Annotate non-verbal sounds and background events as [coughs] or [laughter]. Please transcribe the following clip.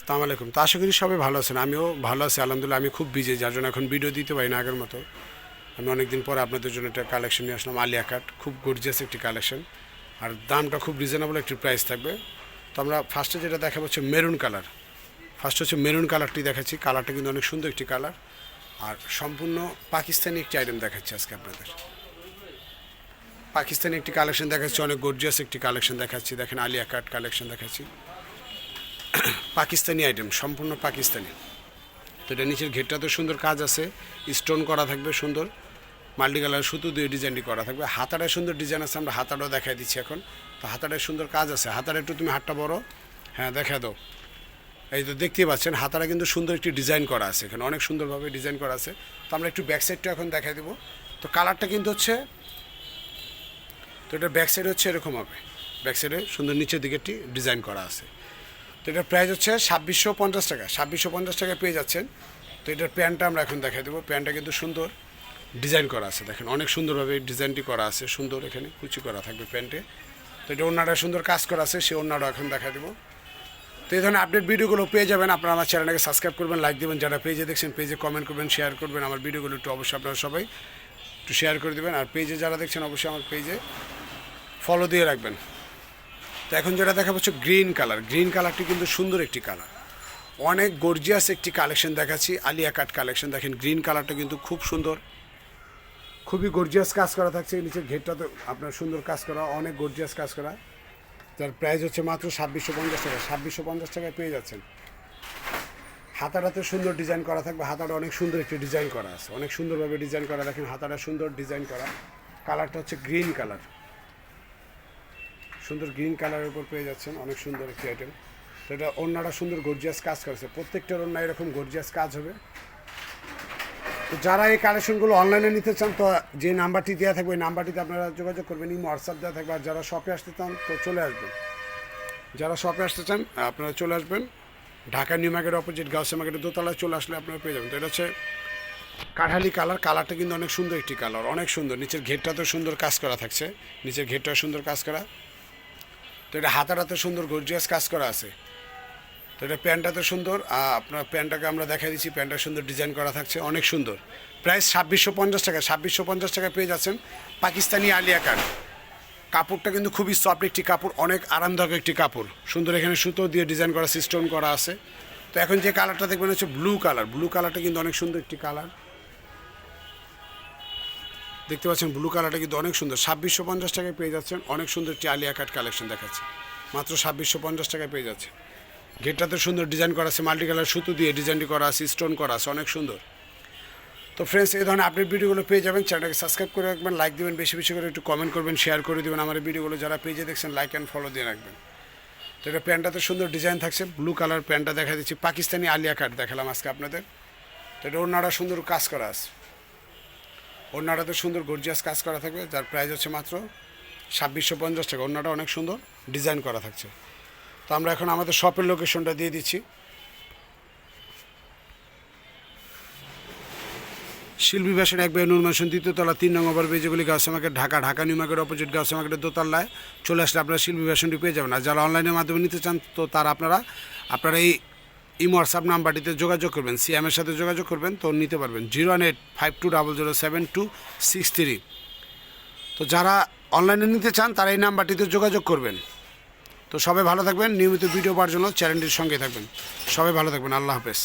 সালাম আলাইকুম। তো আশা করি সবাই ভালো আছেন। আমিও ভালো আছি, আলহামদুলিল্লাহ, আমি খুব বিজি যার জন্য এখন ভিডিও দিতে পারি না আগের মতো। আমি অনেকদিন পরে আপনাদের জন্য একটা কালেকশন নিয়ে আসলাম, আলিয়া কাট খুব গর্জিয়াস একটি কালেকশন আর দামটা খুব রিজনেবল একটি প্রাইস থাকবে। তো আমরা ফার্স্টে যেটা দেখাবো হচ্ছে মেরুন কালার ফার্স্ট হচ্ছে মেরুন কালারটি দেখাচ্ছি। কালারটা কিন্তু অনেক সুন্দর একটি কালার আর সম্পূর্ণ পাকিস্তানি একটি আইটেম দেখাচ্ছি আজকে আপনাদের। পাকিস্তানি একটি কালেকশন দেখাচ্ছি, অনেক গর্জিয়াস একটি কালেকশন দেখাচ্ছি। দেখেন আলিয়া কাট কালেকশন দেখাচ্ছি। [coughs] পাকিস্তানি আইটেম সম্পূর্ণ পাকিস্তানি। তো এটা নিচের ঘেরটা তো সুন্দর কাজ আছে স্টোন করা থাকবে সুন্দর মাল্টি কালার সুতো দিয়ে ডিজাইনটি করা থাকবে। হাতাটায় সুন্দর ডিজাইন আছে, আমরা হাতাটাও দেখাই দিচ্ছি এখন। তো হাতাটায় সুন্দর কাজ আছে, হাতাটা একটু তুমি হাতটা বড় হ্যাঁ দেখা দাও। এই তো দেখতেই পাচ্ছেন, হাতাটা কিন্তু সুন্দর একটি ডিজাইন করা আছে এখানে, অনেক সুন্দরভাবে ডিজাইন করা আছে। তো আমরা একটু ব্যাক সাইডটা এখন দেখাই দেবো। তো কালারটা কিন্তু হচ্ছে, তো এটা ব্যাক সাইড হচ্ছে এরকম হবে। ব্যাক সাইডে সুন্দর নিচের দিকে একটি ডিজাইন করা আছে। তো এটার প্রাইস হচ্ছে ছাব্বিশশো পঞ্চাশ টাকা। ছাব্বিশশো পঞ্চাশ টাকায় পেয়ে যাচ্ছেন। তো এটার প্যান্টটা আমরা এখন দেখাই দেবো। প্যান্টটা কিন্তু সুন্দর ডিজাইন করা আছে। দেখেন, অনেক সুন্দরভাবে ডিজাইনটি করা আছে। সুন্দর এখানে কুচি করা থাকবে প্যান্টে। তো এটা অন্যটা সুন্দর কাজ করা আছে সে ওনারা এখন দেখা দেবো। তো এই ধরনের আপডেট ভিডিওগুলো পেয়ে যাবেন। আপনারা আমার চ্যানেলটাকে সাবস্ক্রাইব করবেন লাইক দেবেন। যারা পেজে দেখছেন পেজে কমেন্ট করবেন শেয়ার করবেন। আমার ভিডিওগুলো একটু অবশ্যই আপনারা সবাই একটু শেয়ার করে দেবেন। আর পেজে যারা দেখছেন, অবশ্যই আমার পেজে ফলো দিয়ে রাখবেন। তো এখন যেটা দেখা হচ্ছে গ্রিন কালার গ্রিন কালারটি কিন্তু সুন্দর একটি কালার অনেক গর্জিয়াস একটি কালেকশন দেখাচ্ছি। আলিয়া কাট কালেকশন দেখেন গ্রিন কালারটা কিন্তু খুব সুন্দর। খুবই গর্জিয়াস কাজ করা থাকছে। নিচের ঘেরটাতে আপনার সুন্দর কাজ করা, অনেক গর্জিয়াস কাজ করা। যার প্রাইস হচ্ছে মাত্র ছাব্বিশশো পঞ্চাশ টাকা। ছাব্বিশশো পঞ্চাশ টাকায় পেয়ে যাচ্ছেন। হাতাটাতে সুন্দর ডিজাইন করা থাকবে। হাতাটা অনেক সুন্দর একটি ডিজাইন করা আছে। অনেক সুন্দরভাবে ডিজাইন করা। দেখেন হাতাটা সুন্দর ডিজাইন করা। কালারটা হচ্ছে গ্রিন কালার সুন্দর গ্রিন কালারের উপর পেয়ে যাচ্ছেন, অনেক সুন্দর একটি আইটেম তো এটা অন্যরা সুন্দর গর্জিয়াস কাজ করেছে। প্রত্যেকটার অন্য এরকম গর্জিয়াস কাজ হবে। তো যারা এই কালেকশনগুলো অনলাইনে নিতে চান, তো যে নাম্বারটি দেওয়া থাকবে, ওই নাম্বারটিতে আপনারা যোগাযোগ করবেন ইমো হোয়াটসঅ্যাপ দেওয়া থাকবে। আর যারা শপে আসতে চান, তো চলে আসবেন। যারা শপে আসতে চান, আপনারা চলে আসবেন। ঢাকা নিউ মার্কেট অপোজিট গাউসে মার্কেটের দোতলায় চলে আসলে আপনারা পেয়ে যাবেন। তো এটা হচ্ছে কাঠালি কালার কালারটা কিন্তু অনেক সুন্দর একটি কালার অনেক সুন্দর। নিচের ঘেরটা তো সুন্দর কাজ করা থাকছে। নিচের ঘেরটাও সুন্দর কাজ করা। তো এটা হাতাটাতে সুন্দর গর্জিয়াস কাজ করা আছে। তো এটা প্যান্টটা তো সুন্দর, আর আপনার প্যান্টটাকে আমরা দেখাই দিচ্ছি, প্যান্টটা সুন্দর ডিজাইন করা থাকছে, অনেক সুন্দর। প্রাইস ছাব্বিশশো পঞ্চাশ টাকা, ছাব্বিশশো পঞ্চাশ টাকা পেয়ে যাচ্ছেন পাকিস্তানি আলিয়া কাট কাপড়টা কিন্তু খুবই সফট একটি কাপড়, অনেক আরামদায়ক একটি কাপড়। সুন্দর এখানে সুতো দিয়ে ডিজাইন করা সিস্টেম করা আছে। তো এখন যে কালারটা দেখবেন হচ্ছে ব্লু কালার ব্লু কালারটা কিন্তু অনেক সুন্দর একটি কালার দেখতে পাচ্ছেন ব্লু কালারটা কিন্তু অনেক সুন্দর। ছাব্বিশশো পঞ্চাশ টাকায় পেয়ে যাচ্ছেন। অনেক সুন্দর একটি আলিয়া কাট কালেকশন দেখাচ্ছে। মাত্র ছাব্বিশশো পঞ্চাশ টাকায় পেয়ে যাচ্ছে। গেটটাতে সুন্দর ডিজাইন করা আছে মাল্টি কালার সুতো দিয়ে ডিজাইনটি করা আছে, স্টোন করা আছে, অনেক সুন্দর। তো ফ্রেন্ডস এই ধরনের আপডেট ভিডিওগুলো পেয়ে যাবেন। চ্যানেলটাকে সাবস্ক্রাইব করে রাখবেন লাইক দেবেন, বেশি বেশি করে একটু কমেন্ট করবেন শেয়ার করে দেবেন। আমার ভিডিওগুলো যারা পেজে দেখছেন লাইক অ্যান্ড ফলো দিয়ে রাখবেন। তো এটা প্যান্টটাতে সুন্দর ডিজাইন থাকছে ব্লু কালার প্যান্টটা দেখা দিচ্ছি। পাকিস্তানি আলিয়া কাট দেখালাম আজকে আপনাদের। তো এটা ওনারা সুন্দর কাজ করা আছে। ওনারাতে সুন্দর গর্জিয়াস কাজ করা থাকবে, যার প্রাইস হচ্ছে মাত্র ছাব্বিশশো পঞ্চাশ টাকা। অন্যটা অনেক সুন্দর ডিজাইন করা থাকছে। তো আমরা এখন আমাদের শপের লোকেশনটা দিয়ে দিচ্ছি। শিল্পী ফ্যাশন এক বাই নূর ম্যানশন দ্বিতীয়তলা তিন নম্বর ওভার বেজেগুলি গাছ market Dhaka Dhaka, new market opposite গাছ মার্কেটের দোতলায়। চলে আসলে আপনারা শিল্পী ফ্যাশনটি পেয়ে যাবেন। আর যারা অনলাইনের মাধ্যমে নিতে চান, তো তারা আপনারা আপনারা এই ইমো হোয়াটসঅ্যাপ নাম্বারটিতে যোগাযোগ করবেন, সিএমের সাথে যোগাযোগ করবেন, তো নিতে পারবেন zero one eight five two double zero seven two six three. তো যারা অনলাইনে নিতে চান, তারা এই নাম্বারটিতে যোগাযোগ করবেন। তো সবাই ভালো থাকবেন, নিয়মিত ভিডিও পাওয়ার জন্য চ্যানেলটির সঙ্গে থাকবেন। সবাই ভালো থাকবেন, আল্লাহ হাফেজ।